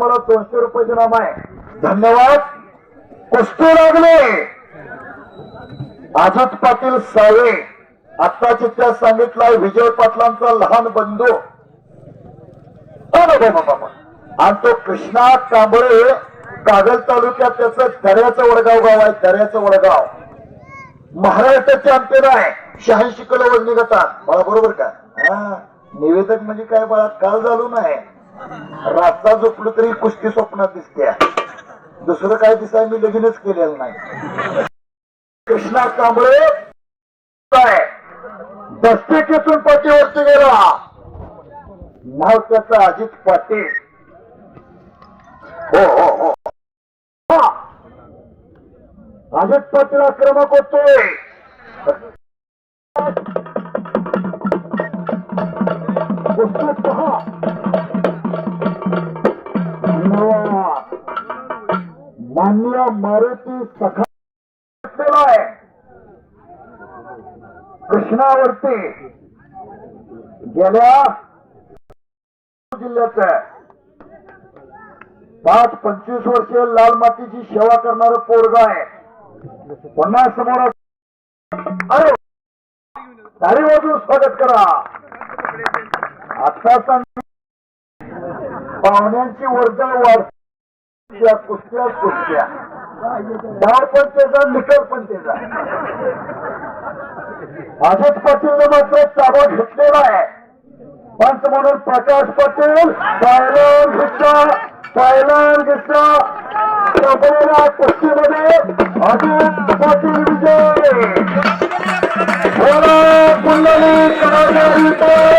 मला दोनशे रुपये नाम आहे धन्यवाद. कुस्ती लागले. अजित पाटील सावे आत्ताच इतिहास सांगितलाय विजय पाटलांचा लहान बंधू. आणि तो कृष्णा कांबळे कागल तालुक्यात त्याच दर्याचं वडगाव गाव आहे दर्याचं वडगाव. महाराष्ट्राचे चॅम्पियन आहे. शहाऐंशी किलो वजनी गटात मला बरोबर का? हा. निवेदक म्हणजे काय बाळा? काल झालो नाही. रातचा झोपलो तरी कुस्ती स्वप्नात दिसते दुसरं काय दिसाय मी लगीनच केलेलं नाही. कृष्णा कांबळे. काय दस्तेकेतून पाठीवरती गेला. नाव त्याचं अजित पाटील. हो हो हो. अजित पाटील आक्रमक होतोय. पहा. मान्य मारुती सखा आहे कृष्णावरती गेल्या जिल्ह्याच पाच पंचवीस वर्षीय लाल मातीची सेवा करणार पोरग आहे. पुन्हा समोर अरे तारी वाजून स्वागत करा. आता सांग पाहुण्यांची वर्दळ वाढ त्या कुस्त्या कुस्त्या डाव पण त्याचा निकल पण त्याचा अजित पाटीलने मात्र ताबा घेतलेला आहे. पंच म्हणून प्रकाश पाटील सायलन घेतला सायलन घेतला कबड्डीला कुस्तीमध्ये अजित पाटील विजय. पुन्हा कुंडली कराडकर